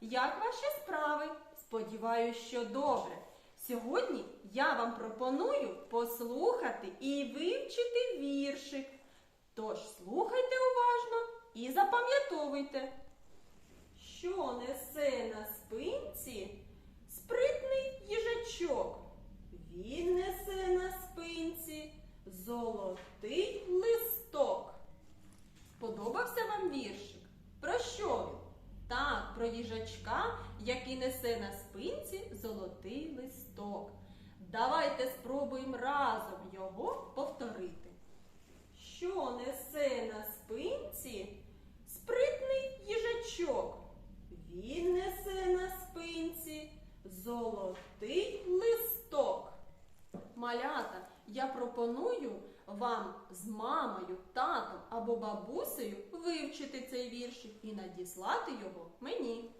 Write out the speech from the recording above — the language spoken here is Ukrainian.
Як ваші справи? Сподіваюсь, що добре. Сьогодні я вам пропоную послухати і вивчити віршик. Тож слухайте уважно і запам'ятовуйте. Що несе на спинці спритний їжачок? Він несе на спинці золотий листок. Сподобався вам віршик? Про що він? Так, їжачка, який несе на спинці золотий листок. Давайте спробуємо разом його повторити. Що несе на спинці спритний їжачок? Він несе на спинці золотий листок. Малята, я пропоную вам з мамою, татом або бабусею вивчити цей віршик і надіслати його мені.